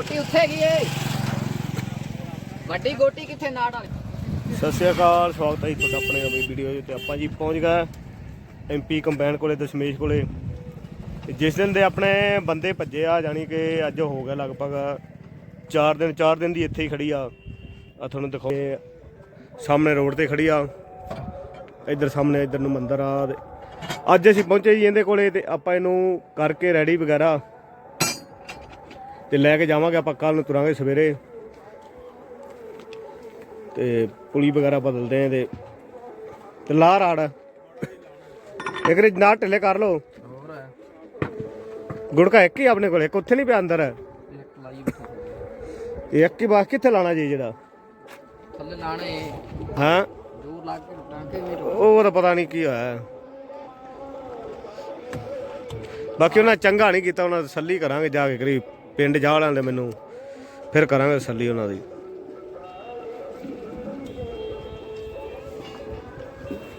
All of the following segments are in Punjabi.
ਗੋਟੀ ਉੱਥੇ ਗਈ ਏ। ਵੱਡੀ ਗੋਟੀ ਕਿੱਥੇ ਨਾੜ ਵਾਲੀ? ਸਤਿ ਸ਼੍ਰੀ ਅਕਾਲ, ਸਵਾਗਤ ਹੈ ਜੀ ਤੁਹਾਡਾ ਆਪਣੇ ਨਵੀਂ ਵੀਡੀਓ 'ਚ ਤੇ ਆਪਾਂ ਜੀ ਪਹੁੰਚ ਗਏ ਐਮਪੀ ਕੰਬਾਈਨ ਕੋਲੇ, ਦਸ਼ਮੇਸ਼ ਕੋਲੇ। ਤੇ ਜਿਸ ਦਿਨ ਦੇ ਆਪਣੇ ਬੰਦੇ ਭੱਜੇ ਆ ਜਾਨੀ ਕਿ ਅੱਜ ਹੋ ਗਿਆ ਲਗਭਗ 4 ਦਿਨ 4 ਦਿਨ ਦੀ ਇੱਥੇ ਹੀ ਖੜੀ ਆ। ਆ ਤੁਹਾਨੂੰ ਦਿਖਾਉਂਦੇ ਸਾਹਮਣੇ ਰੋਡ ਤੇ ਖੜੀ ਆ। ਇੱਧਰ ਸਾਹਮਣੇ ਇੱਧਰ ਨੂੰ ਮੰਦਰ ਆ ਅੱਜ ਅਸੀਂ ਪਹੁੰਚੇ ਜੀ ਇਹਦੇ ਕੋਲੇ ਤੇ ਆਪਾਂ ਇਹਨੂੰ ਕਰਕੇ ਰੈਡੀ ਵਗੈਰਾ। ਤੇ ਲੈ ਕੇ ਜਾਵਾਂਗੇ ਆਪਾਂ ਕੱਲ ਨੂੰ ਤੁਰਾਂਗੇ ਸਵੇਰੇ। ਤੇ ਪੁਲੀ ਵਗੈਰਾ ਬਦਲਦੇ ਆਂ ਤੇ ਤੇ ਲਾ ਰਾੜ। ਇੱਕ ਰੇ ਨਾ ਢਿੱਲੇ ਕਰ ਲੋ ਹੋਰ ਗੁੜਕਾ ਇੱਕ ਹੀ ਆਪਣੇ ਕੋਲ ਇੱਕ ਉੱਥੇ ਨਹੀਂ ਪਿਆ ਅੰਦਰ। ਇੱਕ ਲਾਈ ਇੱਕ ਹੀ ਬਾਸ ਕਿੱਥੇ ਲਾਣਾ ਜੀ ਜਿਹੜਾ? ਥੱਲੇ ਲਾਣੇ ਹਾਂ। ਦੂਰ ਲੱਗ ਕੇ ਟਾਂਕੇ ਵੀ ਉਹ ਤਾਂ ਪਤਾ ਨਹੀਂ ਕੀ ਹੋਇਆ। ਬਾਕੀ ਉਹਨਾਂ ਚੰਗਾ ਨਹੀਂ ਕੀਤਾ ਉਹਨਾਂ ਤਸੱਲੀ ਕਰਾਂਗੇ ਜਾ ਕੇ ਕਰੀ ਪਿੰਡ ਜਾ ਲੈਂਦੇ ਮੈਨੂੰ, ਫਿਰ ਕਰਾਂਗੇ ਤਸੱਲੀ ਉਹਨਾਂ ਦੀ।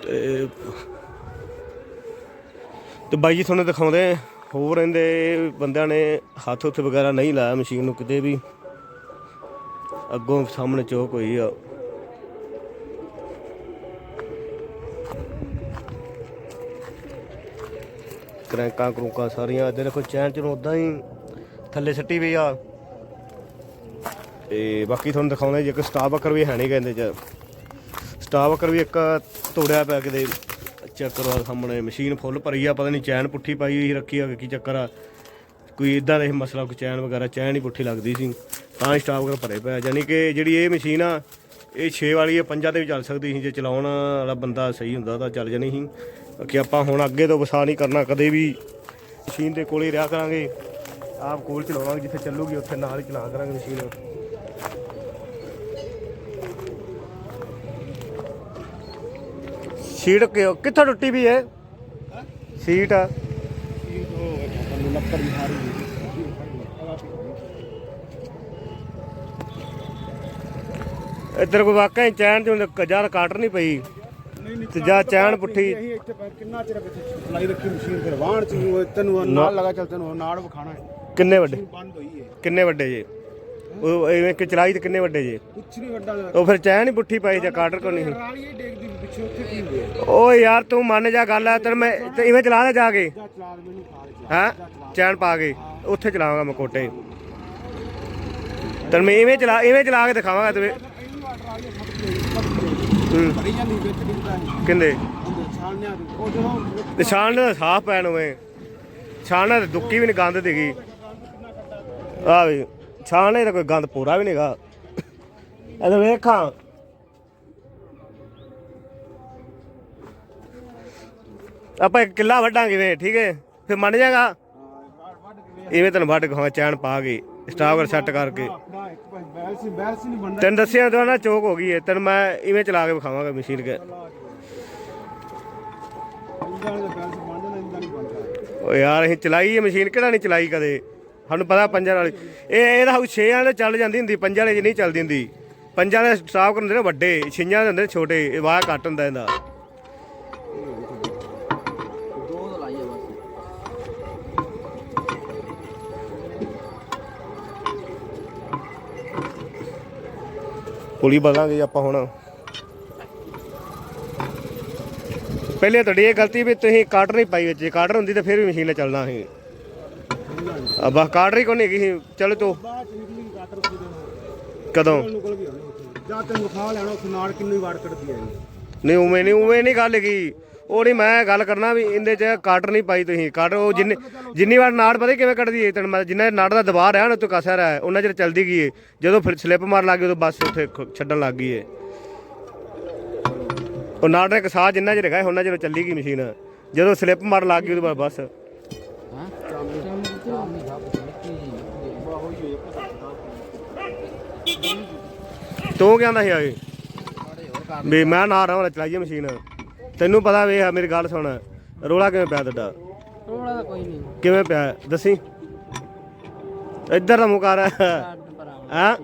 ਤੇ ਤੇ ਬਾਈ ਜੀ ਤੁਹਾਨੂੰ ਦਿਖਾਉਂਦੇ ਹੋਰ ਇਹਦੇ ਬੰਦਿਆਂ ਨੇ ਹੱਥ ਉੱਥੇ ਵਗੈਰਾ ਨਹੀਂ ਲਾਇਆ ਮਸ਼ੀਨ ਨੂੰ ਕਿਤੇ ਵੀ। ਅੱਗੋਂ ਸਾਹਮਣੇ ਚੌਕ ਹੋਈ ਆ। ਕਰੈਂਕਾਂ ਕਰੂਕਾਂ ਸਾਰੀਆਂ, ਇੱਧਰ ਦੇਖੋ ਚੈਨ ਚੋਂ ਉਦਾਂ ਹੀ ਥੱਲੇ ਸੱਟੀ ਪਈ ਆ। ਤੇ ਬਾਕੀ ਤੁਹਾਨੂੰ ਦਿਖਾਉਂਦੇ ਜੀ, ਇੱਕ ਸਟਾਫ ਵਕਰ ਵੀ ਹੈ ਨਹੀਂ ਕਹਿੰਦੇ ਚ। ਸਟਾਪ ਵਕਰ ਵੀ ਇੱਕ ਤੋੜਿਆ ਪਿਆ ਕਿਤੇ ਚੈੱਕ ਕਰੋ ਸਾਹਮਣੇ, ਮਸ਼ੀਨ ਫੁੱਲ ਭਰੀ ਆ, ਪਤਾ ਨਹੀਂ ਚੈਨ ਪੁੱਠੀ ਪਾਈ ਹੋਈ ਰੱਖੀ ਆ ਕਿ ਕੀ ਚੱਕਰ ਆ। ਕੋਈ ਇਦਾਂ ਦਾ ਇਹ ਮਸਲਾ, ਕੋਈ ਚੈਨ ਵਗੈਰਾ, ਚੈਨ ਹੀ ਪੁੱਠੀ ਲੱਗਦੀ ਸੀ। ਤਾਂ ਹੀ ਸਟਾਫ ਵਕਰ ਭਰੇ ਪਿਆ ਯਾਨੀ ਕਿ ਜਿਹੜੀ ਇਹ ਮਸ਼ੀਨ ਆ, ਇਹ 6 ਵਾਲੀ ਹੈ ਪੰਜਾਂ ਤੇ ਵੀ ਚੱਲ ਸਕਦੀ ਸੀ। ਜੇ ਚਲਾਉਣ ਵਾਲਾ ਬੰਦਾ ਸਹੀ ਹੁੰਦਾ ਤਾਂ ਚੱਲ ਜਾਣੀ ਸੀ। ਬਾਕੀ ਆਪਾਂ ਹੁਣ ਅੱਗੇ ਤੋਂ ਵਸਾ ਨਹੀਂ ਕਰਨਾ, ਕਦੇ ਵੀ ਮਸ਼ੀਨ ਦੇ ਕੋਲ ਹੀ ਰਿਹਾ ਕਰਾਂਗੇ। ਆਪ ਕੋਲ ਚਲਾਵਾਂਗੇ ਜਿੱਥੇ ਚੱਲੂਗੀ ਉੱਥੇ ਨਾਲ ਹੀ ਚਲਾ ਕਰਾਂਗੇ ਮਸ਼ੀਨ ਸੀਟ ਕਿ- ਕਿੱਥੋਂ ਟੁੱਟੀ ਵੀ ਹੈ ਸੀਟ ਆ। ਇੱਧਰ ਕੋਈ ਵਾਕਿਆ ਹੀ ਚੈਨ ਚੋਂ ਕਜਾਰ ਕਾਟ ਨਹੀਂ ਪਈ ਤੇ ਜਾਂ ਚੈਨ ਪੁੱਠੀ। ਇੱਥੇ ਕਿੰਨਾ ਚਿਰ ਇੱਥੇ ਚਲਾਈ ਰੱਖੀ ਮਸ਼ੀਨ ਫਿਰ ਵਾਹਣ ਚ ਉਹ ਤੈਨੂੰ ਨਾਲ ਲਗਾ ਚੱਲ ਤੈਨੂੰ ਨਾੜ ਵਿਖਾਣਾ ਹੈ। ਕਿੰਨੇ ਵੱਡੇ? ਬੰਦ ਹੋਈ ਹੈ ਕਿੰਨੇ ਵੱਡੇ ਜੇ? ਉਹ ਐਵੇਂ ਕਿ ਚਲਾਈ ਤੇ ਕਿੰਨੇ ਵੱਡੇ ਜੇ? ਕੁਛ ਨਹੀਂ ਵੱਡਾ ਉਹ ਫਿਰ ਚੈਨ ਹੀ ਪੁੱਠੀ ਪਾਈ ਜਾਂ ਕਾਟਰ ਕੋ ਨਹੀਂ ਰਾਲੀ ਹੀ ਡੇਗਦੀ ਵੀ ਪਿੱਛੇ ਉੱਥੇ ਕੀ ਹੋਇਆ ਓ ਯਾਰ ਤੂੰ ਮੰਨ ਜਾ ਗੱਲ ਆ ਤੇ ਮੈਂ ਤੇ ਇਵੇਂ ਚਲਾ ਦੇ ਜਾ ਕੇ। ਜਾ ਚਲਾ ਦੇ ਮੈਨੂੰ ਖਾ ਚਲਾ ਹੈਂ? ਚੈਨ ਪਾ ਕੇ। ਉੱਥੇ ਚਲਾਵਾਂਗਾ ਮੈਂ ਕੋਟੇ। ਤੈਨੂੰ ਮੈਂ ਇਵੇਂ ਚਲਾ ਇਵੇਂ ਚਲਾ ਕੇ ਦਿਖਾਵਾਂਗਾ ਤੇ ਇੰਨੀ ਵਾਰ ਰਾਲੀ ਫਟ ਹੂੰ। ਭਰੀ ਜਾਂਦੀ ਵਿੱਚ ਡਿੱਗਦਾ ਹੈ ਕਿੰਦੇ ਅੰਦਰ ਛਾਣਿਆ ਉਹ ਜਦੋਂ ਨਿਸ਼ਾਨ ਦਾ ਸਾਫ਼ ਪੈਣ ਹੋਵੇ ਛਾਣਾ ਤੇ ਦੁੱਕੀ ਵੀ ਨਹੀਂ ਗੰਦ ਦੇਗੀ ਆ ਵੀ ਛਾਣੇ ਦਾ ਕੋਈ ਗੰਦ ਪੂਰਾ ਵੀ ਨਹੀਂਗਾ ਇਹ ਵੇਖਾਂ। ਆਪਾਂ ਇੱਕ ਕਿੱਲਾ ਵੱਢਾਂਗੇ ਵੇ, ਠੀਕ ਹੈ ਫਿਰ ਮੰਨ ਜਾਗਾ ਇਵੇਂ ਤੈਨੂੰ ਵੱਢ ਖਾਂ ਚੈਨ ਪਾ ਕੇ ਸਟਾਵਰ ਸੈੱਟ ਕਰਕੇ। ਤੈਨੂੰ ਦੱਸਿਆ ਤਾਂ ਨਾ ਚੋਕ ਹੋ ਗਈ ਹੈ ਤੈਨੂੰ ਮੈਂ ਇਵੇਂ ਚਲਾ ਕੇ ਵਿਖਾਵਾਂਗਾ ਮਸ਼ੀਨ ਕੇ। ਓ ਯਾਰ, ਅਸੀਂ ਚਲਾਈ ਹੈ ਮਸ਼ੀਨ, ਕਿਹੜਾ ਨਹੀਂ ਚਲਾਈ ਕਦੇ? ਸਾਨੂੰ ਪਤਾ ਪੰਜਾਂ ਵਾਲੀ। ਇਹ ਇਹਦਾ ਹਾਊ 6 ਵਾਲੇ ਚੱਲ ਜਾਂਦੀ ਹੁੰਦੀ, ਪੰਜਾਂ ਵਾਲੇ 'ਚ ਨਹੀਂ ਚੱਲਦੀ ਹੁੰਦੀ। ਪੰਜਾਂ ਵਾਲੇ ਸਟਾਫ ਹੁੰਦੇ ਨੇ ਵੱਡੇ ਛਿੰਆਂ ਦੇ ਹੁੰਦੇ ਨੇ ਛੋਟੇ, ਇਹ ਵਾਹ ਘੱਟ ਹੁੰਦਾ ਇਹਦਾ। ਦੋ ਤਾਂ ਪੁਲੀ ਬਦਲਾਂਗੇ ਆਪਾਂ ਹੁਣ। ਪਹਿਲੇ ਤੁਹਾਡੀ ਇਹ ਗਲਤੀ ਵੀ ਤੁਸੀਂ ਕਾਟਰ ਨਹੀਂ ਪਾਈ ਵਿੱਚ, ਜੇ ਕਾਟਰ ਹੁੰਦੀ ਤਾਂ ਫਿਰ ਵੀ ਮਸ਼ੀਨ ਨਾਲ ਚੱਲਣਾ ਸੀ। ਆ ਬਸ ਕਾਟਰ ਹੀ ਕੋਈ ਨਹੀਂ ਹੈਗੀ ਤੋ। ਬਾਅਦ ਚ ਨਿਕਲੀ ਕਾਟਰ ਉੱਥੇ ਦੇ ਕਦੋਂ? ਨਿਕਲ ਗਿਆ ਉੱਥੇ ਤੈਨੂੰ ਵਿਖਾ ਲੈਣਾ ਉੱਥੇ ਨਾੜ ਕਿੰਨੀ ਵਾਰ ਕੱਢਦੀ ਹੈ ਨਹੀਂ, ਉਵੇਂ ਨਹੀਂ ਉਵੇਂ ਨਹੀਂ ਗੱਲ ਹੈਗੀ। ਉਹ ਨਹੀਂ, ਮੈਂ ਗੱਲ ਕਰਨਾ ਵੀ ਇਹਦੇ ਚ ਕਾਟਰ ਨਹੀਂ ਪਾਈ ਤੁਸੀਂ। ਕਾਟਰ ਉਹ ਜਿੰਨੀ ਜਿੰਨੀ ਵਾਰ ਨਾੜ ਪਤਾ ਕਿਵੇਂ ਕੱਢਦੀ ਏ, ਤੈਨੂੰ ਜਿੰਨਾ ਨਾੜ ਦਾ ਦਬਾਅ ਰਿਹਾ ਨਾ ਤੂੰ ਕਸਰ ਹੈ। ਉਹਨਾਂ ਚਿਰ ਚੱਲਦੀ ਗਈ ਜਦੋਂ ਫਿਰ ਸਲਿੱਪ ਮਾਰ ਲੱਗ ਗਈ, ਉਦੋਂ ਬੱਸ ਉੱਥੇ ਛੱਡਣ ਲੱਗ ਗਈ ਏ। ਉਹ ਨਾੜ ਦਾ ਇੱਕ ਸਾਹ ਜਿੰਨਾ ਚਿਰ ਹੈਗਾ, ਉਹਨਾਂ ਚਿਰ ਚੱਲੀ ਗਈ ਮਸ਼ੀਨ। ਜਦੋਂ ਸਲਿੱਪ ਮਾਰ ਲੱਗ ਗਈ, ਉਦੋਂ ਬਾਅਦ ਬੱਸ। ਤੂੰ ਕਹਿੰਦਾ ਸੀ ਕਰ ਵੀ ਮੈਂ ਨਾ ਰਹਾ ਚਲਾਈਏ ਮਸ਼ੀਨ। ਤੈਨੂੰ ਪਤਾ ਵੇ ਮੇਰੀ ਗੱਲ ਸੁਣ। ਰੋਲਾ ਕਿਵੇਂ ਪਿਆ ਤੁਹਾਡਾ ਥੋੜਾ ਤਾਂ ਕੋਈ ਨਹੀਂ। ਕਿਵੇਂ ਪਿਆ? ਦੱਸੀ। ਇੱਧਰ ਦਾ ਮੂੰਹ ਕਰ। ਛੱਡ ਪਰਾਂ ਹਾਂ?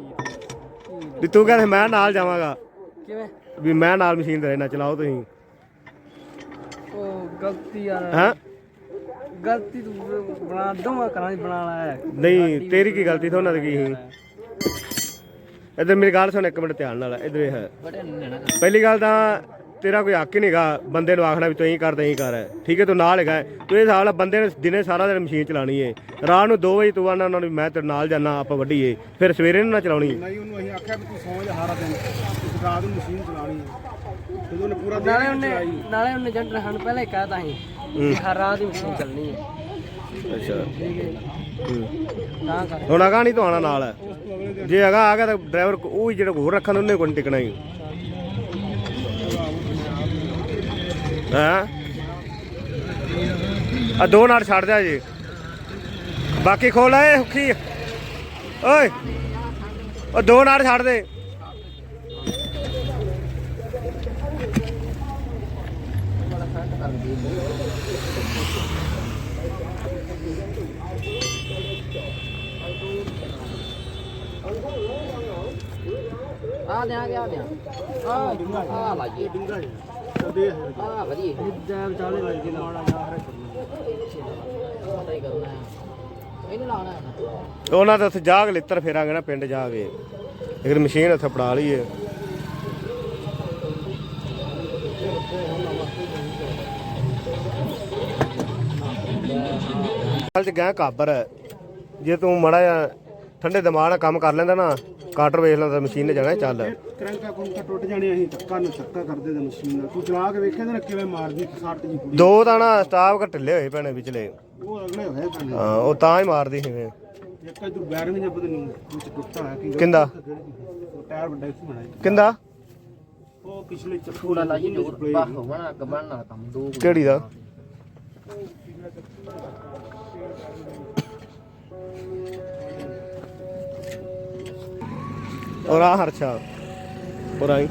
ਵੀ ਤੂੰ ਕਹਿੰਦਾ ਮੈਂ ਨਾਲ ਜਾਵਾਂਗਾ। ਕਿਵੇਂ? ਵੀ ਮੈਂ ਨਾਲ ਮਸ਼ੀਨ ਤੇ ਰਹਿਣਾ ਚਲਾਓ ਤੁਸੀਂ। ਉਹ ਗਲਤੀ ਯਾਰ। ਹਾਂ? ਗਲਤੀ ਤੂੰ ਬਣਾ ਦੋਵਾਂ ਕਰਾਂ ਬਣਾ ਲਾਇਆ ਨਹੀਂ ਤੇਰੀ ਕੀ ਗਲਤੀ ਤੋਂ ਉਹਨਾਂ ਦੀ ਕੀ ਸੀ? ਇੱਧਰ ਮੇਰੀ ਗੱਲ ਸੁਣ ਇੱਕ ਮਿੰਟ ਧਿਆਨ ਨਾਲ ਇੱਧਰ ਇਹ ਪਹਿਲੀ ਗੱਲ ਤਾਂ ਤੇਰਾ ਕੋਈ ਹੱਕ ਹੀ ਨਹੀਂਗਾ ਬੰਦੇ ਨੂੰ ਆਖਣਾ ਵੀ ਤੂੰ ਹੀ ਕਰ ਤੂੰ ਹੀ ਕਰ। ਠੀਕ ਹੈ ਤੂੰ ਨਾਲ ਹੈਗਾ ਤੂੰ ਇਹ ਹਿਸਾਬ ਨਾਲ ਬੰਦੇ ਨੇ ਦਿਨੇ ਸਾਰਾ ਦਿਨ ਮਸ਼ੀਨ ਚਲਾਣੀ ਏ। ਰਾਤ ਨੂੰ 2 ਵਜੇ ਤੂੰ ਆਣਾ ਉਹਨਾਂ ਨੂੰ ਮੈਂ ਤੇਰੇ ਨਾਲ ਜਾਣਾ ਆਪਾਂ ਵੱਢੀਏ। ਫਿਰ ਸਵੇਰੇ ਨੂੰ ਨਾ ਚਲਾਉਣੀ। ਨਹੀਂ ਉਹਨੂੰ ਅਸੀਂ ਆਖਿਆ ਵੀ ਤੂੰ ਸੌਂ ਜਾ ਸਾਰਾ ਦਿਨ। ਤੂੰ ਰਾਤ ਨੂੰ ਮਸ਼ੀਨ ਚਲਾਣੀ ਹੈ ਜਦੋਂ ਉਹਨੇ ਪੂਰਾ ਦਿਨ ਨਾਲੇ ਉਹਨੇ ਨਾਲੇ ਉਹਨੇ ਜੰਟਰ ਸਾਨੂੰ ਪਹਿਲਾਂ ਹੀ ਕਹਿਤਾ ਸੀ ਕਿ ਹਰ ਰਾਤ ਹੀ ਮਸ਼ੀਨ ਚੱਲਣੀ ਹੈ ਅੱਛਾ। ਹੈ ਹੂੰ। ਤਾਂ ਕਰ ਹੁਣ ਅਗਾ ਨਹੀਂ ਤੋਂ ਆਣਾ ਨਾਲ। ਦਿਨ ਜੇ ਅਗਾ ਆ ਗਿਆ ਤਾਂ ਡਰਾਈਵਰ ਉਹ ਹੀ ਜਿਹੜਾ ਹੋਰ ਰੱਖਣ ਉਹਨੇ ਕੋਈ ਟਿਕਣਾ ਹੀ। ਹਾਂ? ਆ ਦੋ ਨਾਲ ਛੱਡ ਜਾ ਜੀ। ਬਾਕੀ ਖੋਲ ਆਏ ਹੁੱਖੀ ਓਏ। ਉਹ ਦੋ ਨਾਲ ਛੱਡ ਦੇ। ਆ ਦੇ ਆ ਗਿਆ ਆ ਦੇ ਆ ਲਾਈਏ। ਡੂੰਘਾ ਜਿਹਾ ਆ ਵਧੀਆ। ਜਿੱਦਾਂ ਵਿਚਾਲੇ ਲੱਗੀ ਲਾਉਣਾ ਜਾ ਪਤਾ ਹੀ ਕਰਨਾ ਹੈ ਇਹਨੂੰ ਲਾਉਣਾ ਹੈ ਉਹਨਾਂ ਦੇ ਉੱਥੇ ਜਾਗ ਕੇ ਲਿੱਤਰ ਫੇਰਾਂਗੇ ਨਾ ਪਿੰਡ ਜਾ ਕੇ ਇੱਕ ਮਸ਼ੀਨ ਇੱਥੇ ਫੜਾ ਲਈਏ ਹਾਲ ਚ ਗਿਆ ਕਾਬਰ। ਹੈ। ਜੇ ਤੂੰ ਮੜਾ ਜਾ ਠੰਡੇ ਦਿਮਾਗ ਨਾਲ ਕੰਮ ਕਰ ਲੈਂਦਾ ਨਾ ਕਾਟਰ ਵੇਖ ਲੈਂਦਾ ਮਸ਼ੀਨ ਨੇ ਜਾਣਾ ਚੱਲ। ਕਰੰਕਾ ਕੁੰਕਾ ਟੁੱਟ ਜਾਣੇ ਅਸੀਂ ਧੱਕਾ ਨੂੰ ਧੱਕਾ ਕਰਦੇ ਤੇ ਮਸ਼ੀਨ ਨਾਲ। ਤੂੰ ਚਲਾ ਕੇ ਵੇਖਿਆ ਤੇ ਕਿਵੇਂ ਮਾਰਦੀ ਸੱਟ ਜੀ ਕੁੜੀ ਦੋ ਤਾਂ ਨਾ ਸਟਾਫ ਢਿੱਲੇ ਹੋਏ ਪੈਣੇ ਵਿਚਲੇ। ਉਹ ਅਗਲੇ ਹੋਏ ਹਾਂ ਉਹ ਤਾਂ ਹੀ ਮਾਰਦੀ ਸੀ ਇੱਕ ਇਧਰ ਬੈਰਿੰਗ ਜਿਹਾ ਪਤਾ ਨਹੀਂ ਵਿੱਚ ਟੁੱਟਾ ਹੈ ਕੀ। ਕਿੰਦਾ? ਉਹ ਟਾਇਰ ਵੱਡਾ ਸੀ ਬਣਾਇਆ ਕਿੰਦਾ? ਉਹ ਪਿਛਲੇ ਚੱਕੂ ਥੋੜਾ ਲਾਈਏ ਜੋਰ ਬਾਹ ਹੋਣਾ ਬਣਨਾ ਕੰਮ ਦੋ ਕਿਹੜੀ ਦਾ? ਔਰ ਆ ਹਰਸ਼ਾ ਔਰ ਆਈ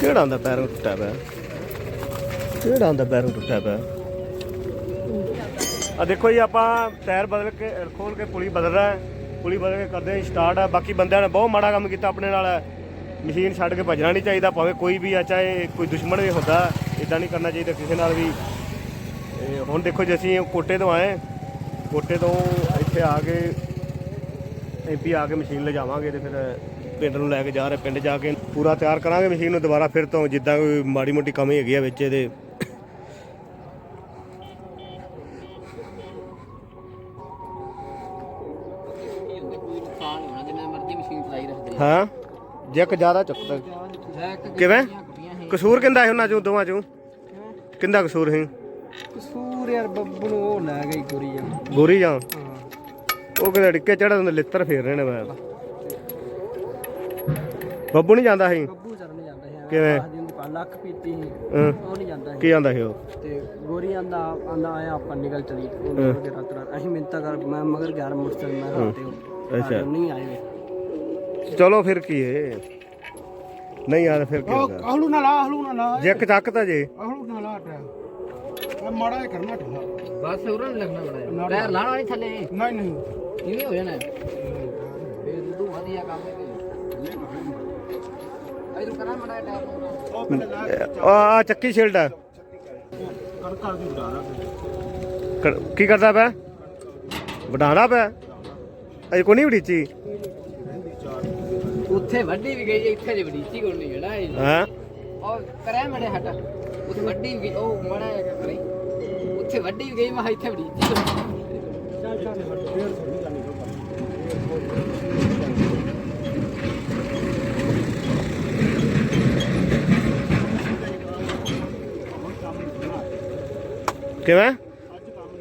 ਕਿਹੜਾ ਹੁੰਦਾ ਪੈਰੋਂ ਟੁੱਟਿਆ ਪਿਆ? ਕਿਹੜਾ ਹੁੰਦਾ ਪੈਰੋਂ ਟੁੱਟਿਆ ਪਿਆ? ਆ ਦੇਖੋ ਜੀ, ਆਪਾਂ ਟਾਇਰ ਬਦਲ ਕੇ ਖੋਲ ਕੇ ਪੁਲੀ ਬਦਲ ਰਹਾ ਹੈ। ਪੁਲੀ ਬਦਲ ਕੇ ਕਰਦੇ ਹਾਂ ਸਟਾਰਟ ਆ। ਬਾਕੀ ਬੰਦਿਆਂ ਨੇ ਬਹੁਤ ਮਾੜਾ ਕੰਮ ਕੀਤਾ ਆਪਣੇ ਨਾਲ। ਮਸ਼ੀਨ ਛੱਡ ਕੇ ਭੱਜਣਾ ਨਹੀਂ ਚਾਹੀਦਾ, ਭਾਵੇਂ ਕੋਈ ਵੀ ਆ, ਚਾਹੇ ਕੋਈ ਦੁਸ਼ਮਣ ਵੀ ਹੁੰਦਾ। ਇਦਾਂ ਨਹੀਂ ਕਰਨਾ ਚਾਹੀਦਾ ਕਿਸੇ ਨਾਲ ਵੀ। ਹੁਣ ਦੇਖੋ ਜੇ ਅਸੀਂ ਕੋਟੇ ਤੋਂ ਆਏ। ਕੋਟੇ ਤੋਂ ਇੱਥੇ ਆ ਕੇ ਐਮਪੀ ਆ ਕੇ ਮਸ਼ੀਨ ਲਿਜਾਵਾਂਗੇ ਤੇ ਫਿਰ ਪਿੰਡ ਨੂੰ ਲੈ ਕੇ ਜਾ ਰਹੇ ਪਿੰਡ ਜਾ ਕੇ ਪੂਰਾ ਤਿਆਰ ਕਰਾਂਗੇ ਮਸ਼ੀਨ ਨੂੰ ਦੁਬਾਰਾ ਫਿਰ ਤੋਂ ਜਿੱਦਾਂ ਕੋਈ ਮਾੜੀ ਮੋਟੀ ਕਮੀ ਹੈਗੀ ਆ ਵਿੱਚ ਇਹਦੇ। ਹਾਂ। ਜੱਕ ਜ਼ਿਆਦਾ ਚੁੱਕਦਾ। ਕਿਵੇਂ? ਕਸੂਰ ਕਿੰਦਾ ਹੈ ਉਹਨਾਂ ਚੋਂ ਦੋਵਾਂ ਚੋਂ? ਕਿੰਦਾ ਕਸੂਰ ਹੈ ਕਸੂਰ ਯਾਰ ਬੱਬੂ ਨੂੰ ਉਹ ਲੈ ਗਈ ਕੁੜੀ ਆ। ਗੋਰੀ ਜਾਂ? ਹਾਂ। ਉਹ ਕਿਤੇ ਡਿੱਕੇ ਚੜਾ ਦਿੰਦੇ ਲਿੱਤਰ ਫੇਰ ਰਹੇ ਨੇ ਮੈਂ ਬੱਬੂ ਨਹੀਂ ਜਾਂਦਾ ਸੀ? ਬੱਬੂ ਚਰ ਨਹੀਂ ਜਾਂਦਾ ਸੀ। ਕਿਵੇਂ? ਲੱਖ ਪੀਤੀ ਸੀ। ਹਾਂ, ਉਹ ਨਹੀਂ ਜਾਂਦਾ ਸੀ। ਕੀ ਜਾਂਦਾ ਸੀ ਉਹ? ਤੇ ਗੋਰੀ ਆਂਦਾ ਆਂਦਾ ਆਇਆ ਆਪਾਂ ਨਿਕਲ ਚਲੀ। ਉਹ ਰਾਤ ਰਾਤ ਅਸੀਂ ਮਿੰਤਾ ਕਰ ਮੈਂ ਮਗਰ ਗਿਆ ਮੁਰਸਲ ਮੈਂ ਹਾਂ। ਤੇ ਉਹ ਅੱਛਾ। ਨਹੀਂ ਆਏ। ਚਲੋ ਫਿਰ ਕੀ ਏ? ਨਹੀਂ ਯਾਰ ਫਿਰ ਕੀ ਹੋਗਾ ਅਹਲੂ ਨਾਲ ਆ ਅਹਲੂ ਨਾਲ ਆ ਜੱਕ ਚੱਕਤਾ ਜੇ। ਅਹਲੂ ਨਾਲ ਆ ਟਾਇਰ। ਇਹ ਮਾੜਾ ਜਿਹਾ ਕਰਨਾ ਢਿੱਲਾ। ਬਸ ਉਹਨਾਂ ਨੂੰ ਲੱਗਣਾ ਬੜਾ ਪੈਰ ਲਾਣਾ ਨਹੀਂ ਥੱਲੇ। ਨਹੀਂ ਨਹੀਂ। ਇਵੇਂ ਹੋ ਜਾਣਾ? ਫੇਰ ਤੂੰ ਵਧੀਆ ਕੰਮ ਹੈ ਕਰਾਂ ਮੜਾ ਟਾਇਰ ਨੂੰ ਲਾ ਆ ਚੱਕੀ ਸ਼ੀਲਡ ਆ। ਕਰ ਕਰ ਦੀ ਉਡਾਣਾ ਕਰ- ਕੀ ਕਰਦਾ ਪਿਆ? ਵਡਾਣਾ ਪਿਆ? ਅਜੇ ਕੋਈ ਨਹੀਂ ਵੜੀਚੀ ਉੱਥੇ ਵੱਡੀ ਵੀ ਗਈ ਇੱਥੇ ਜੇ ਵਡੀਚੀ ਕੋਲ ਨਹੀਂ ਜਿਹੜਾ ਇਹ। ਹਾਂ? ਉਹ ਕਰਿਆ ਮੜੇ ਹਟ। ਉੱਥੇ ਵੱਡੀ ਵੀ ਗਈ ਉਹ ਮੜਾ ਕਰੀ ਉੱਥੇ ਵੱਡੀ ਵੀ ਗਈ ਮੈਂ ਇੱਥੇ ਵਡੀਚੀ ਚੱਲ ਚੱਲ ਫੇਰ ਥੋੜੀ ਜਾਣੀ ਕਿਵੇਂ?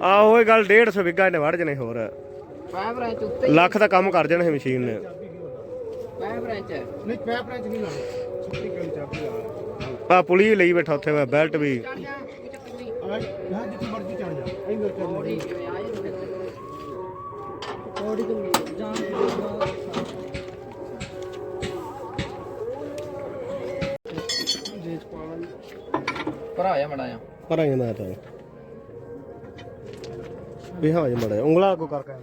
ਆ ਉਹ ਗੱਲ 150 ਵਿਗਾ ਇਹਨੇ ਵੜ ਜਣੇ ਹੋਰ। ਲੱਖ ਦਾ ਕੰਮ ਕਰ ਜਾਣਾ ਇਹ ਮਸ਼ੀਨ ਨੇ। ਨਹੀਂ ਨਹੀਂ ਛੁੱਟੀ ਕਰੀ ਚਾਬੀ ਲਾ ਆ ਪੁਲੀ ਲਈ ਬੈਠਾ ਉੱਥੇ ਮੈਂ ਬੈਲਟ ਵੀ। ਚੜ ਜਾ ਹਾਂ ਜਿੱਥੇ ਮਰਜ਼ੀ ਚੜ ਜਾ। ਕਰ ਤੋਂ ਭਰਾ ਆ ਮੜਾ ਆ ਤਾਂ ਵੀ ਹਾਂ ਜੇ ਮੜਾ ਉਂਗਲਾ ਕੋ ਕਰ ਕੇ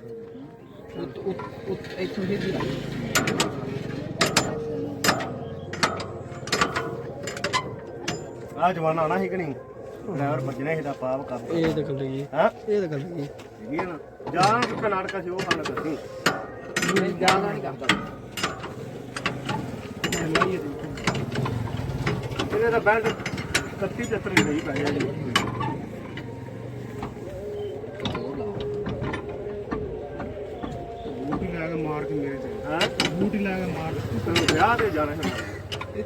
ਉੱਤ ਉੱਤ ਇੱਥੋਂ ਹੀ ਦੀ ਆ ਜਵਾਨਾ ਆਣਾ ਸੀ ਕਿ ਨਹੀਂ? ਡਰਾਈਵਰ ਭੱਜਣਾ ਸੀ ਦਾ ਪਾਪ ਕਰ ਇਹ ਤਾਂ ਗੱਲ ਹੈ ਹਾਂ? ਇਹ ਤਾਂ ਗੱਲ ਹੈ ਇਹ ਨਾ ਜਾਂ ਕਿੱਥੇ ਨਾਟਕ ਸੀ ਉਹ ਹਾਲ ਕਰਦੀ ਜ਼ਿਆਦਾ ਨਹੀਂ ਕਰਦਾ। ਇਹਦੇ ਦਾ ਬੈਂਡ 31 73 ਨਹੀਂ ਪੈ ਗਿਆ ਜੀ। ਬੂਟੀ ਲਾ ਕੇ ਮਾਰ ਕੇ ਮੇਰੇ ਤੇ। ਹਾਂ? ਬੂਟੀ ਲਾ ਕੇ ਮਾਰ ਕੇ। ਵਿਆਹ ਤੇ ਜਾਣਾ ਹੈ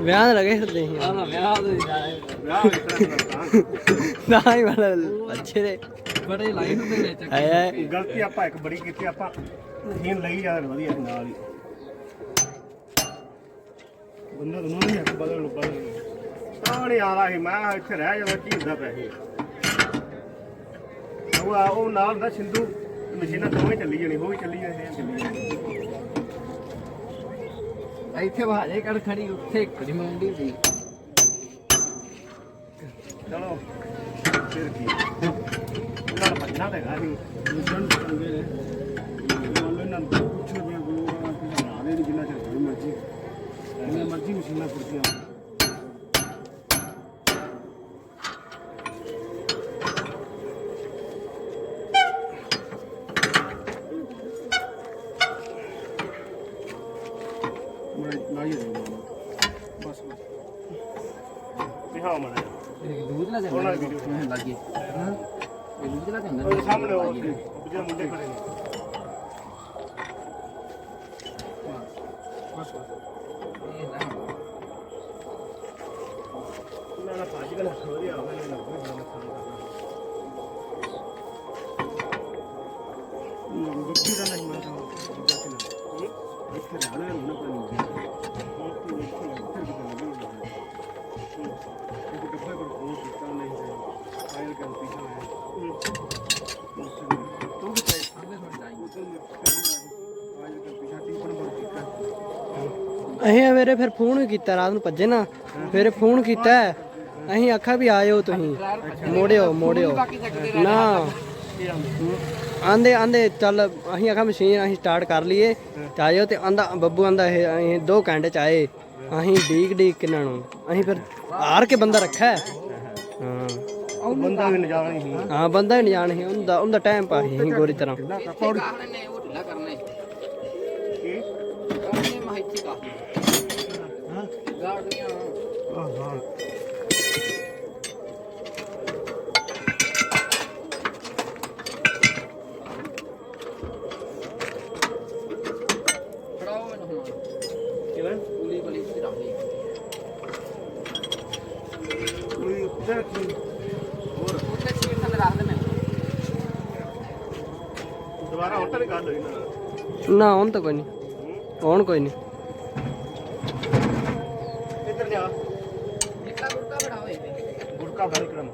ਵਿਆਹ ਦੇ ਲਗੇ ਫਿਰਦੇ ਸੀ। ਆਹ ਵਿਆਹ ਦੇ ਵਿਆਹ ਇਸ ਤਰ੍ਹਾਂ ਕਰਦਾ ਨਾ ਹੀ ਵਾਲਾ ਅੱਛੇ ਦੇ ਬੜੇ ਲਾਈਨ ਹੁੰਦੇ ਨੇ ਚੱਕ ਗਲਤੀ ਆਪਾਂ ਇੱਕ ਬੜੀ ਕੀਤੀ ਆਪਾਂ ਹੀਨ ਲਈ ਜਾਂਦੇ ਵਧੀਆ ਸੀ ਨਾਲ ਹੀ। ਬੰਦਾ ਦੋਨੋਂ ਨਹੀਂ ਹੱਥ ਬਦਲ ਬਦਲ। ਤਾਂ ਨਹੀਂ ਆ ਰਹੀ ਮੈਂ ਇੱਥੇ ਰਹਿ ਜਾਂਦਾ ਕੀ ਹੁੰਦਾ ਪੈਸੇ ਉਹ ਆ ਉਹ ਨਾਲ ਦਾ ਸਿੰਧੂ ਮਸ਼ੀਨਾਂ ਦੋਵੇਂ ਚੱਲੀ ਜਾਣੀ ਉਹ ਵੀ ਚੱਲੀ ਜਾਣੀ ਚੱਲੀ ਜਾਣੀ। ਇੱਥੇ ਬਾਜੇ ਕੜ ਖੜੀ, ਉੱਥੇ ਖੜੀ ਮੰਡੀ ਸੀ ਚਲੋ, ਫਿਰ ਕੀ? ਨਾਲ ਭੱਜਣਾ ਤਾਂ ਹੈਗਾ ਮਿਸ਼ਨ ਚੰਗੇ ਨੇ ਮੰਨ ਲਓ ਪੁੱਛ ਲਵੇ ਗੁਰੂ ਕਿ ਬਣਾ ਦੇ ਜਿੰਨਾ ਚਿਰ ਮਰਜ਼ੀ। ਜਿੰਨਾ ਮਰਜ਼ੀ ਮਸ਼ੀਨਾਂ ਪੁੱਛੀਆਂ ਅਸੀਂ ਮੇਰੇ ਫਿਰ ਫੋਨ ਵੀ ਕੀਤਾ ਰਾਤ ਨੂੰ ਭੱਜੇ ਨਾ। ਫਿਰ ਫੋਨ ਕੀਤਾ ਅਸੀਂ ਆਖਿਆ ਵੀ ਆਇਓ ਤੁਸੀਂ। ਮੋੜਿਓ ਮੋੜਿਓ। ਨਾ। ਆਂਦੇ ਆਂਦੇ ਚੱਲ ਅਸੀਂ ਆਖਿਆ ਮਸ਼ੀਨ ਅਸੀਂ ਸਟਾਰਟ ਕਰ ਲਈਏ। ਤੇ ਆਇਓ ਤੇ ਆਂਦਾ ਬੱਬੂ ਆਂਦਾ ਇਹ ਅਸੀਂ 2 ਘੰਟੇ ਚ ਆਏ। ਅਸੀਂ ਡੀਕ ਡੀਕ ਕਿਨਾਂ ਨੂੰ। ਅਸੀਂ ਫਿਰ ਹਾਰ ਕੇ ਬੰਦਾ ਰੱਖਿਆ। ਹੈ। ਹਾਂ ਉਹ ਬੰਦਾ ਵੀ ਨਜ਼ਾਰਾ ਨਹੀਂ ਸੀ ਹਾਂ ਬੰਦਾ ਹੀ ਨਹੀਂ ਜਾਣ ਸੀ ਉਹਦਾ ਉਹਦਾ ਟਾਈਮ ਪਾ ਸੀ ਅਸੀਂ ਗੋਰੀ ਤਰ੍ਹਾਂ। ਹਾਂ ਹਾਂ ਕਿਵੇਂ ਕੋਈ ਨਾ। ਨਾ ਹੁਣ ਤਾਂ ਕੋਈ ਨਹੀਂ। ਹੁਣ ਕੋਈ ਨਹੀਂ ਇੱਧਰ ਜਾ ਗੁਰਕਾ ਘਰ ਕਰਮ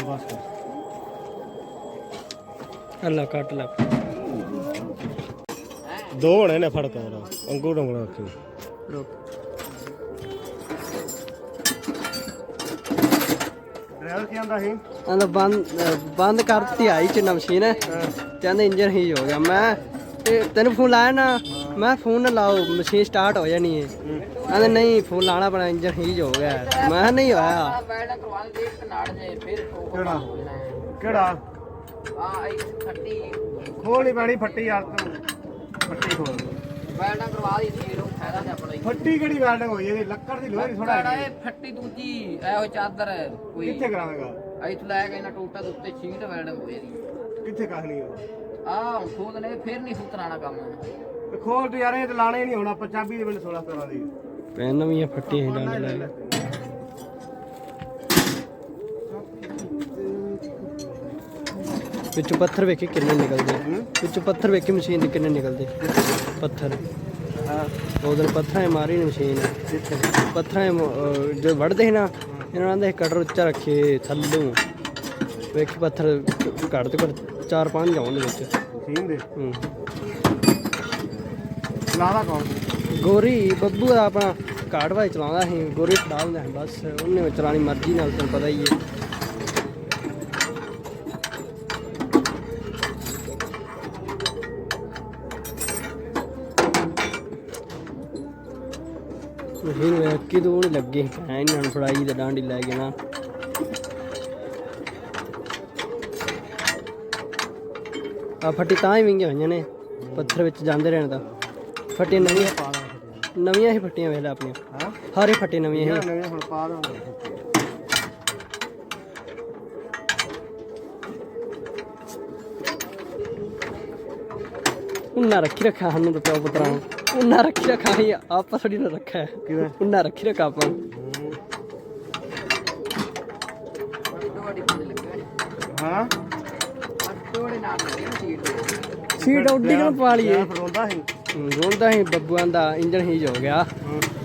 ਬਸ ਅੱਲਾ ਕੱਟ ਲਾ। ਦੋ ਹੋਣੇ ਨੇ ਫੜਕ ਉਹਦਾ ਅੰਗੂ ਡੰਗਣਾ ਰੱਖੀ ਰੁਕ ਡਰਾਈਵਰ ਕੀ ਆਂਦਾ ਸੀ? ਆਂਦਾ ਬੰਦ ਬੰਦ ਕਰਤੀ ਆਈ ਚ ਮਸ਼ੀਨ। ਕਹਿੰਦੇ ਇੰਜਨ ਹੀ ਹੋ ਗਿਆ। ਮੈਂ ਤੇ ਤੈਨੂੰ ਫੋਨ ਲਾਇਆ ਨਾ ਮੈਂ ਫੋਨ ਨਾ ਲਾਓ ਮਸ਼ੀਨ ਸਟਾਰਟ ਹੋ ਜਾਣੀ ਹੈ ਕਹਿੰਦੇ ਨਹੀਂ ਫੋਨ ਲਾਣਾ ਪੈਣਾ ਇੰਜਨ ਹੀ ਹੋ ਗਿਆ। ਮੈਂ ਕਿਹਾ ਨਹੀਂ ਹੋਇਆ। ਕਿਹੜਾ? ਕਿਹੜਾ? ਖੋਲ ਪੈਣੀ ਫੱਟੀ ਯਾਰ ਤੂੰ ਫੱਟੀ ਖੋਲ। ਫੱਟੀ ਕਿਹੜੀ ਵੈਲਡਿੰਗ ਹੋਈ? ਇਹਦੀ ਲੱਕੜ ਦੀ ਲੋਹੇ ਦੀ ਥੋੜਾ ਫੱਟੀ ਦੂਜੀ ਇਹੋ ਚਾਦਰ ਕੋਈ। ਕਿੱਥੇ ਕਰਾਵੇਂਗਾ? ਇੱਥੇ ਲੈ ਕੇ ਨਾ ਟੋਟਾ ਦੇ ਉੱਤੇ ਸ਼ੀਟ ਵੈਲਡਿੰਗ ਹੋਈ ਇਹਦੀ। ਕਿੱਥੇ ਕਹਣੀ ਆਹ ਹੁਣ ਖੋਦ ਨੇ ਫਿਰ ਨਹੀਂ ਸੁਤਰਾਣਾ ਕੰਮ। ਤੇ ਖੋਲ ਤੇ ਯਾਰ ਇਹ ਤੇ ਲਾਣੇ ਨਹੀਂ ਹੋਣਾ ਪੰਜਾਬੀ ਦੇ ਵਿੱਚ 16 ਤਰ੍ਹਾਂ ਦੀ। ਪੈਨ ਵੀ ਫੱਟੀ ਹੈ ਡੰਡ ਲੈ ਵਿੱਚੋਂ ਪੱਥਰ ਵੇਖੇ ਕਿੰਨੇ ਨਿਕਲਦੇ ਵਿੱਚੋਂ ਪੱਥਰ ਵੇਖੇ ਮਸ਼ੀਨ ਦੇ ਕਿੰਨੇ ਨਿਕਲਦੇ ਪੱਥਰ। ਹਾਂ ਉਹਦੇ ਪੱਥਰਾਂ 'ਚ ਮਾਰੀ ਨੇ ਮਸ਼ੀਨ। ਪੱਥਰਾਂ ਅਹ ਜੋ ਵੜਦੇ ਨਾ ਇਹਨਾਂ ਦੇ ਕਟਰ ਉੱਚਾ ਰੱਖੇ ਥੱਲੋਂ। ਵੇਖ ਪੱਥਰ ਘੱਟ ਤੋਂ ਘੱਟ ਚਾਰ ਪੰਜ ਆਉਂਦੇ ਵਿੱਚ। ਸੀਨ ਦੇ? ਹੂੰ। ਲਾਦਾ ਕੌਣ? ਗੋਰੀ ਬੱਬੂ ਦਾ ਆਪਣਾ ਕਾਰਡ ਵਾਈ ਚਲਾਉਂਦਾ ਸੀ ਗੋਰੀ ਦਿੰਦਾ ਸੀ ਬਸ ਉਹਨੇ ਚਲਾਣੀ ਮਰਜ਼ੀ ਨਾਲ ਤੈਨੂੰ ਪਤਾ ਹੀ ਹੈ। ਵੇਖ ਕੇ ਨਹੀਂ ਲੱਗੀ। ਐ ਇਹਨਾਂ ਨੂੰ ਫੜਾਈ ਤੇ ਡਾਂਡੀ ਲੈ ਕੇ ਨਾ। ਆ ਫੱਟੀ ਤਾਂ ਹੀ ਵਿੰਗੀਆਂ ਹੋਈਆਂ ਨੇ। ਪੱਥਰ ਵਿੱਚ ਜਾਂਦੇ ਰਹਿਣ ਦਾ। ਫੱਟੀਆਂ ਨਵੀਆਂ ਨਵੀਆਂ ਹੀ ਫੱਟੀਆਂ ਵੇਖ ਲੈ ਆਪਣੀਆਂ। ਹਾਂ? ਹਾਰੇ ਫੱਟੇ ਨਵੀਆਂ ਹੀ। ਨਵੇਂ ਹੁਣ ਪਾ ਦਾਂਗੇ ਉਹਨਾਂ ਰੱਖੀ ਰੱਖਿਆ ਸਾਨੂੰ ਤਾਂ ਪਿਓ ਪੁੱਤਰਾਂ ਨੂੰ। ਉਹਨਾਂ ਰੱਖੀ ਰੱਖਾ ਹੀ ਆਪਾਂ ਥੋੜੀ ਨਾ ਰੱਖਿਆ ਕਿਵੇਂ? ਉਹਨਾਂ ਰੱਖੀ ਰੱਖਾ ਆਪਾਂ। ਹਾਂ? ਸੀਟ ਉੱਡੀ ਕਿਉਂ ਪਾ ਲਈਏ? ਸੀ। ਰੋਂਦਾ ਹੀ ਬੱਬੂਆਂ ਦਾ ਇੰਜਨ ਹੀਜ ਹੋ ਗਿਆ।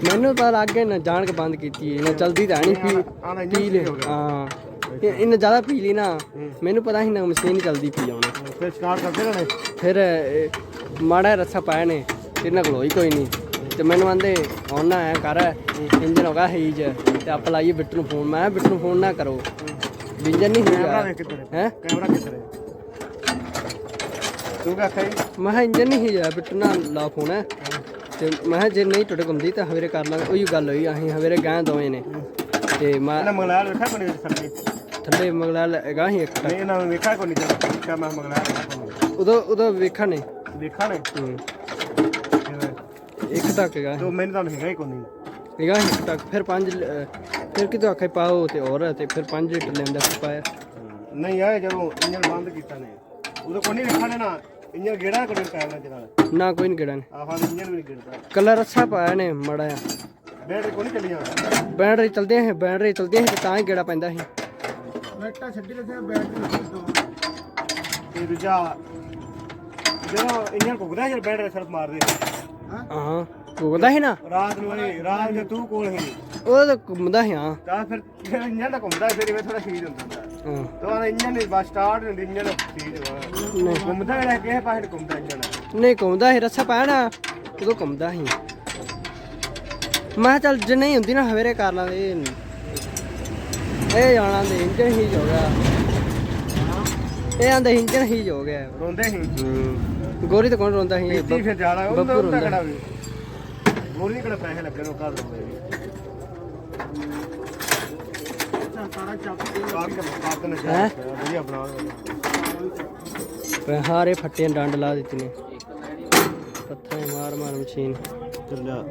ਮੈਨੂੰ ਤਾਂ ਲੱਗ ਨਾ ਜਾਣ ਕੇ ਬੰਦ ਕੀਤੀ ਇਹਨੇ ਚਲਦੀ ਤਾਂ ਨਹੀਂ ਪੀ ਪੀ ਲੈ ਹਾਂ ਇਹ- ਇਹਨੇ ਜ਼ਿਆਦਾ ਪੀ ਲਈ ਨਾ ਮੈਨੂੰ ਪਤਾ ਸੀ ਨਾ ਮਸ਼ੀਨ ਚੱਲਦੀ ਪੀ ਆਉਣੀ। ਫਿਰ ਸਟਾਰਟ ਕਰਦੇ ਰਹਿਣੇ ਫਿਰ ਮਾੜਾ ਰੱਸਾ ਪਾਇਆ ਨੇ। ਇਹਨਾਂ ਕੋਲ ਹੋਈ ਕੋਈ ਨਹੀਂ। ਤੇ ਮੈਨੂੰ ਆਂਦੇ ਆਉਣਾ ਹੈ ਕਰ ਇੰਜਨ ਹੋ ਗਿਆ ਹੀਜ ਤੇ ਆਪ ਲਾਈਏ ਬਿੱਟੂ ਨੂੰ ਫੋਨ। ਮੈਂ ਕਿਹਾ ਬਿੱਟੂ ਨੂੰ ਫੋਨ ਨਾ ਕਰੋ। ਇੰਜਨ ਨਹੀਂ ਹੀਗਾ ਵੇਖ ਹੈ? ਹੈ? ਕੈਮਰਾ ਕਿੱਧਰ ਹੈ? ਤੂੰ ਕਹ ਖਾਈ ਮੈਂ ਕਿਹਾ ਇੰਜਨ ਨਹੀਂ ਹੀਗਾ ਬਿੱਟੂ ਨਾਲ ਲਾ ਫੋਨ। ਹੈ। ਤੇ ਮੈਂ ਕਿਹਾ ਜੇ ਨਹੀਂ ਟੁੱਟ ਗੁੰਦੀ ਤਾਂ ਹਵੇਰੇ ਕਰ ਲਾਂਗੇ। ਉਹੀ ਗੱਲ ਹੋਈ ਅਸੀਂ ਹਵੇਰੇ ਗਏ ਦੋਵੇਂ ਨੇ। ਤੇ ਮੈਂ ਵੇਖਿਆ ਕੋਈ ਨਹੀਂ ਥੱਲੇ? ਥੱਲੇ ਮਗਲਾ ਲਗਾ ਸੀ ਇੱਕ। ਨਹੀਂ ਨੂੰ ਨਹੀਂ ਜਦੋਂ? ਵੇਖਿਆ ਮੈਂ ਨਹੀਂ। ਉਦੋਂ ਉਦੋਂ ਵੇਖਾ ਨੇ ਦੇਖਾ ਨੇ ਹੂੰ? ਇੱਕ ਤੱਕ ਹੈਗਾ ਤੋ ਮੈਨੂੰ ਤਾਂ ਹੈਗਾ ਹੀ ਕੋਈ ਨਹੀਂ ਹੈਗਾ ਇੱਕ ਤੱਕ ਫਿਰ ਪੰਜ ਲ- ਫਿਰ ਕਿਤੋਂ ਆਖੇ ਪਾਓ ਤੇ ਹੋਰ ਤੇ ਫਿਰ 5 ਲੀਟਰ ਲੈਂਦਾ ਫਿਰ ਪਾਇਆ। ਨਹੀਂ ਆਏ ਜਦੋਂ ਇੰਜਨ ਬੰਦ ਕੀਤਾ ਨੇ ਉਦੋਂ ਕੋਈ ਨਹੀਂ ਵੇਖਾ ਨੇ ਨਾ ਇੰਜਨ ਗੇੜਾ ਕੋਈ ਟਾਈਮ ਨਾਲ। ਚਲਾ ਨਾ ਕੋਈ ਨਹੀਂ ਕਿਹੜਾ ਨੇ। ਆਹਾਂ ਇੰਜਨ ਵੀ ਨਹੀਂ ਗਿਰਦਾ ਕਲਰ ਅੱਛਾ ਪਾਇਆ ਨੇ ਮੜਾ ਆ ਬੈਟਰੀ ਕੋਈ ਨਹੀਂ ਚੱਲੀ ਜਾਂਦਾ ਬੈਟਰੀ ਚਲਦੇ ਹੈ ਬੈਟਰੀ ਚਲਦੀ ਹੈ ਤਾਂ ਹੀ ਗੇੜਾ ਪੈਂਦਾ ਸੀ। ਲਾਈਟਾਂ ਛੱਡੀ ਰੱਖਿਆ ਬੈਟਰੀ ਦੋ। ਤੇ ਦੂਜਾ ਜਦੋਂ ਇੰਜਨ ਘੁੱਗਦਾ ਜਦ ਬੈਟਰੀ ਸਿਰਫ ਮਾਰਦੇ ਹਾਂ। ਘੁੰਮਦਾ ਸੀ ਨਾ? ਰਾਤ ਨੂੰ ਇਹ ਰਾਤ ਨੂੰ ਤੂੰ ਕੋਲ ਹੀ ਉਹ ਤਾਂ ਘੁੰਮਦਾ ਸੀ ਹਾਂ। ਤਾਂ ਫਿਰ ਇੰਜਨ ਤਾਂ ਘੁੰਮਦਾ ਫਿਰ ਇਵੇਂ ਥੋੜਾ ਸੀਜ ਹੁੰਦਾ ਹਾਂ। ਤਾਂ ਇੰਜਨ ਨਹੀਂ ਬਸ ਸਟਾਰਟ ਹੁੰਦੀ ਇੰਜਨ ਸੀਜ ਨਹੀਂ। ਘੁੰਮਦਾ ਰਿਹਾ ਕਿਸੇ ਪਾਸੇ ਨੂੰ ਘੁੰਮਦਾ ਇੰਜਨ ਨਹੀਂ ਘੁੰਮਦਾ ਸੀ ਰੱਸਾ ਨਾ ਉਦੋਂ ਘੁੰਮਦਾ ਸੀ। ਮੈਂ ਕਿਹਾ ਚੱਲ ਜੇ ਨਹੀਂ ਹੁੰਦੀ ਨਾ ਹਵੇਰੇ ਕਰ ਲਾਂਗੇ ਇਹ ਇਹ ਜਾਣਾ ਦੇ ਇੰਜਨ ਹੀ ਹੋ ਗਿਆ। ਇਹ ਆਂਦਾ ਇੰਜਨ ਹੀ ਹੋ ਗਿਆ। ਰੋਂਦੇ ਸੀ। ਗੋਰੀ ਤਾਂ ਕੌਣ ਰੋਂਦਾ ਸੀ? ਇਹ ਪੀਤੀ ਫਿਰ ਜਾਣਾ ਉਹ ਬੱਬੂ ਤਾਂ ਰੋਂਦਾ। ਕਿਹੜਾ ਵੀ ਗੋਲੀ ਕਿਹੜਾ ਪੈਸੇ ਲੱਗੇ ਨੂੰ ਕਰ ਦਿੰਦੇ ਸਾਰਾ ਚੱਪ ਕਾਕ ਕੇ ਕਾਕ ਨੇ ਹੈਂ? ਵਧੀਆ ਬਣਾ ਪੈ ਹਾਰੇ ਫੱਟੀਆਂ ਡੰਡ ਲਾ ਦਿੱਤੀ ਨੇ। ਪੱਥਰ ਮਾਰ ਮਾਰ ਮਸ਼ੀਨ। ਚੱਲਿਆ